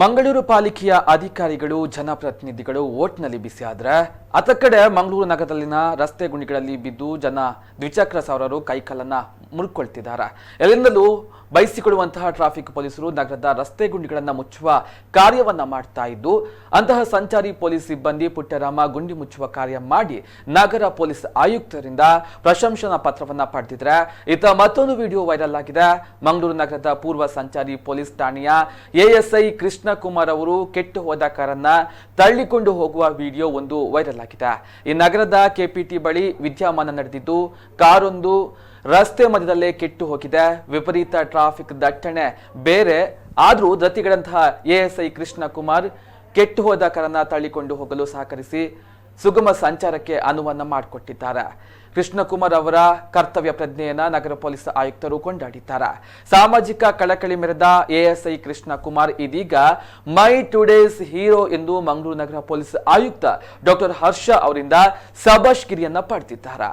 ಮಂಗಳೂರು ಪಾಲಿಕೆಯ ಅಧಿಕಾರಿಗಳು, ಜನಪ್ರತಿನಿಧಿಗಳು ಓಟ್ನಲ್ಲಿ ಬಿಸಿ ಆದ್ರೆ ಅತ ಕಡೆ ಮಂಗಳೂರು ನಗರದಲ್ಲಿನ ರಸ್ತೆ ಗುಂಡಿಗಳಲ್ಲಿ ಬಿದ್ದು ಜನ ದ್ವಿಚಕ್ರ ಸವಾರರು ಕೈಕಾಲನ್ನ ಮುರ್ಕೊಳ್ತಿದ್ದಾರೆ. ಎಲ್ಲಿಂದಲೂ ಬಯಸಿಕೊಳ್ಳುವಂತಹ ಟ್ರಾಫಿಕ್ ಪೊಲೀಸರು ನಗರದ ರಸ್ತೆ ಗುಂಡಿಗಳನ್ನ ಮುಚ್ಚುವ ಕಾರ್ಯವನ್ನ ಮಾಡ್ತಾ ಇದ್ದು, ಅಂತಹ ಸಂಚಾರಿ ಪೊಲೀಸ್ ಸಿಬ್ಬಂದಿ ಪುಟ್ಟರಾಮ ಗುಂಡಿ ಮುಚ್ಚುವ ಕಾರ್ಯ ಮಾಡಿ ನಗರ ಪೊಲೀಸ್ ಆಯುಕ್ತರಿಂದ ಪ್ರಶಂಸನಾ ಪತ್ರವನ್ನ ಪಡೆದಿದ್ರೆ ಇತ ಮತ್ತೊಂದು ವಿಡಿಯೋ ವೈರಲ್ ಆಗಿದೆ. ಮಂಗಳೂರು ನಗರದ ಪೂರ್ವ ಸಂಚಾರಿ ಪೊಲೀಸ್ ಠಾಣೆಯ ಎಎಸ್ಐ ಕೃಷ್ಣಕುಮಾರ್ ಅವರು ಕೆಟ್ಟು ಹೋದ ಕಾರನ್ನ ತಳ್ಳಿಕೊಂಡು ಹೋಗುವ ವಿಡಿಯೋ ಒಂದು ವೈರಲ್ ಆಗಿದೆ. ಈ ನಗರದ ಕೆಪಿಟಿ ಬಳಿ ವಿದ್ಯಮಾನ ನಡೆದಿದ್ದು, ಕಾರೊಂದು ರಸ್ತೆ ಮಧ್ಯದಲ್ಲೇ ಕೆಟ್ಟು ಹೋಗಿದೆ. ವಿಪರೀತ ಟ್ರಾಫಿಕ್ ದಟ್ಟಣೆ, ಬೇರೆ ಆದರೂ ದತ್ತಿಗಳಂತಹ ಎಎಸ್ಐ ಕೃಷ್ಣಕುಮಾರ್ ಕೆಟ್ಟು ಹೋದ ಕಾರನ್ನ ತಳ್ಳಿಕೊಂಡು ಹೋಗಲು ಸಹಕರಿಸಿ ಸುಗಮ ಸಂಚಾರಕ್ಕೆ ಅನುವನ್ನ ಮಾಡಿಕೊಟ್ಟಿದ್ದಾರೆ. ಕೃಷ್ಣಕುಮಾರ್ ಅವರ ಕರ್ತವ್ಯ ಪ್ರಜ್ಞೆಯನ್ನ ನಗರ ಪೊಲೀಸ್ ಆಯುಕ್ತರು ಕೊಂಡಾಡಿದ್ದಾರೆ. ಸಾಮಾಜಿಕ ಕಳಕಳಿ ಮೆರೆದ ಎಎಸ್ಐ ಕೃಷ್ಣಕುಮಾರ್ ಇದೀಗ ಮೈ ಟುಡೇಸ್ ಹೀರೋ ಎಂದು ಮಂಗಳೂರು ನಗರ ಪೊಲೀಸ್ ಆಯುಕ್ತ ಡಾಕ್ಟರ್ ಹರ್ಷ ಅವರಿಂದ ಸಬಾಷ್ಗಿರಿಯನ್ನ ಪಡೆದಿದ್ದಾರೆ.